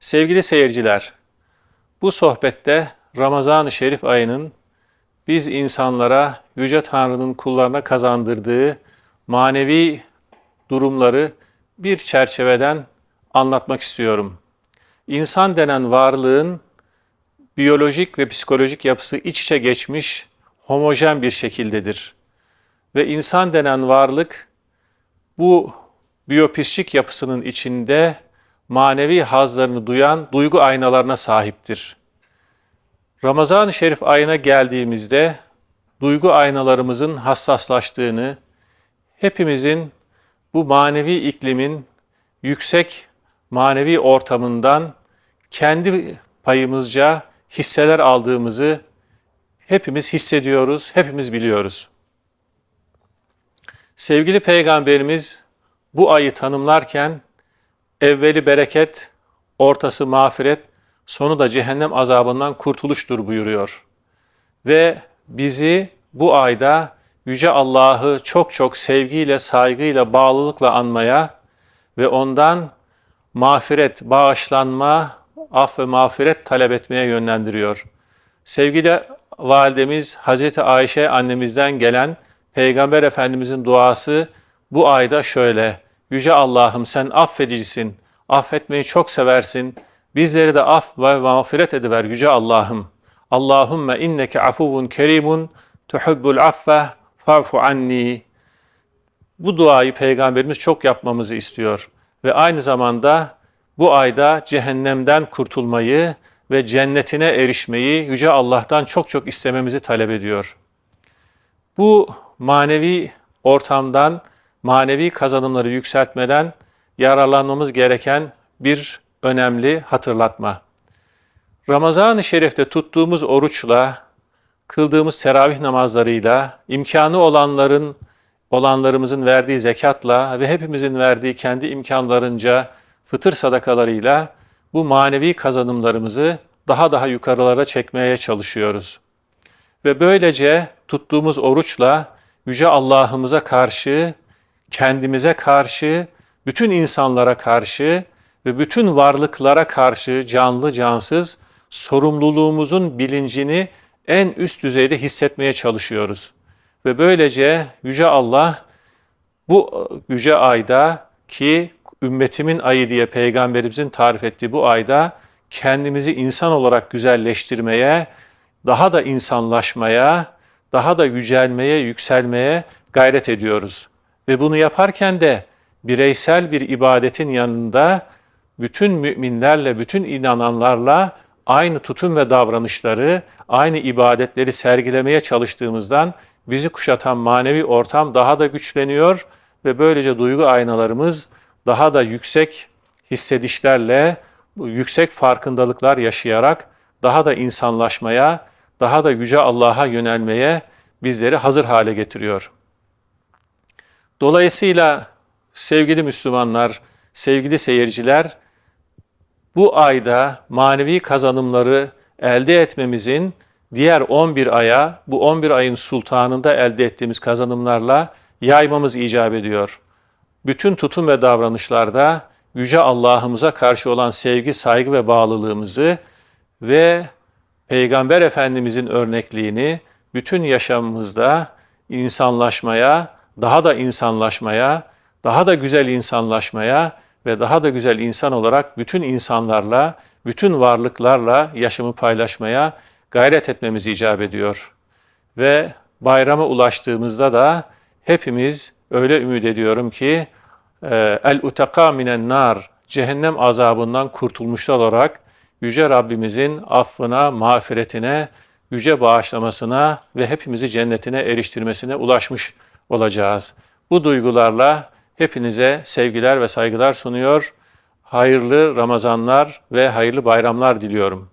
Sevgili seyirciler, bu sohbette Ramazan-ı Şerif ayının biz insanlara, Yüce Tanrı'nın kullarına kazandırdığı manevi durumları bir çerçeveden anlatmak istiyorum. İnsan denen varlığın biyolojik ve psikolojik yapısı iç içe geçmiş, homojen bir şekildedir. Ve insan denen varlık bu biyopsik yapısının içinde manevi hazlarını duyan duygu aynalarına sahiptir. Ramazan-ı Şerif ayına geldiğimizde duygu aynalarımızın hassaslaştığını, hepimizin bu manevi iklimin yüksek manevi ortamından kendi payımızca hisseler aldığımızı hepimiz hissediyoruz, hepimiz biliyoruz. Sevgili Peygamberimiz bu ayı tanımlarken evveli bereket, ortası mağfiret, sonu da cehennem azabından kurtuluştur buyuruyor. Ve bizi bu ayda Yüce Allah'ı çok çok sevgiyle, saygıyla, bağlılıkla anmaya ve ondan mağfiret, bağışlanma, af ve mağfiret talep etmeye yönlendiriyor. Sevgili validemiz Hazreti Ayşe annemizden gelen Peygamber Efendimizin duası bu ayda şöyle. Yüce Allah'ım sen affedicisin, affetmeyi çok seversin. Bizleri de af ve mağfiret ediver Yüce Allah'ım. Allahümme inneke afuvun kerimun tuhibbul affe fa'fu anni. Bu duayı Peygamberimiz çok yapmamızı istiyor. Ve aynı zamanda bu ayda cehennemden kurtulmayı ve cennetine erişmeyi Yüce Allah'tan çok çok istememizi talep ediyor. Bu manevi ortamdan, manevi kazanımları yükseltmeden yararlanmamız gereken bir önemli hatırlatma. Ramazan-ı Şerif'te tuttuğumuz oruçla, kıldığımız teravih namazlarıyla, imkanı olanların olanlarımızın verdiği zekatla ve hepimizin verdiği kendi imkanlarınca fıtır sadakalarıyla bu manevi kazanımlarımızı daha daha yukarılara çekmeye çalışıyoruz. Ve böylece tuttuğumuz oruçla Yüce Allah'ımıza karşı, kendimize karşı, bütün insanlara karşı ve bütün varlıklara karşı canlı cansız sorumluluğumuzun bilincini en üst düzeyde hissetmeye çalışıyoruz. Ve böylece Yüce Allah bu yüce ayda ki ümmetimin ayı diye peygamberimizin tarif ettiği bu ayda kendimizi insan olarak güzelleştirmeye, daha da insanlaşmaya, daha da yücelmeye, yükselmeye gayret ediyoruz. Ve bunu yaparken de bireysel bir ibadetin yanında bütün müminlerle, bütün inananlarla aynı tutum ve davranışları, aynı ibadetleri sergilemeye çalıştığımızdan bizi kuşatan manevi ortam daha da güçleniyor ve böylece duygu aynalarımız daha da yüksek hissedişlerle, yüksek farkındalıklar yaşayarak daha da insanlaşmaya, daha da yüce Allah'a yönelmeye bizleri hazır hale getiriyor. Dolayısıyla sevgili Müslümanlar, sevgili seyirciler, bu ayda manevi kazanımları elde etmemizin diğer 11 aya, bu 11 ayın sultanında elde ettiğimiz kazanımlarla yaymamız icap ediyor. Bütün tutum ve davranışlarda Yüce Allah'ımıza karşı olan sevgi, saygı ve bağlılığımızı ve Peygamber Efendimizin örnekliğini bütün yaşamımızda insanlaşmaya, daha da insanlaşmaya, daha da güzel insanlaşmaya ve daha da güzel insan olarak bütün insanlarla, bütün varlıklarla yaşamı paylaşmaya gayret etmemiz icap ediyor. Ve bayrama ulaştığımızda da hepimiz öyle ümit ediyorum ki e, el utaka minen nar cehennem azabından kurtulmuşlar olarak yüce Rabbimizin affına, mağfiretine, yüce bağışlamasına ve hepimizi cennetine eriştirmesine ulaşmış olacağız. Bu duygularla hepinize sevgiler ve saygılar sunuyor. Hayırlı Ramazanlar ve hayırlı bayramlar diliyorum.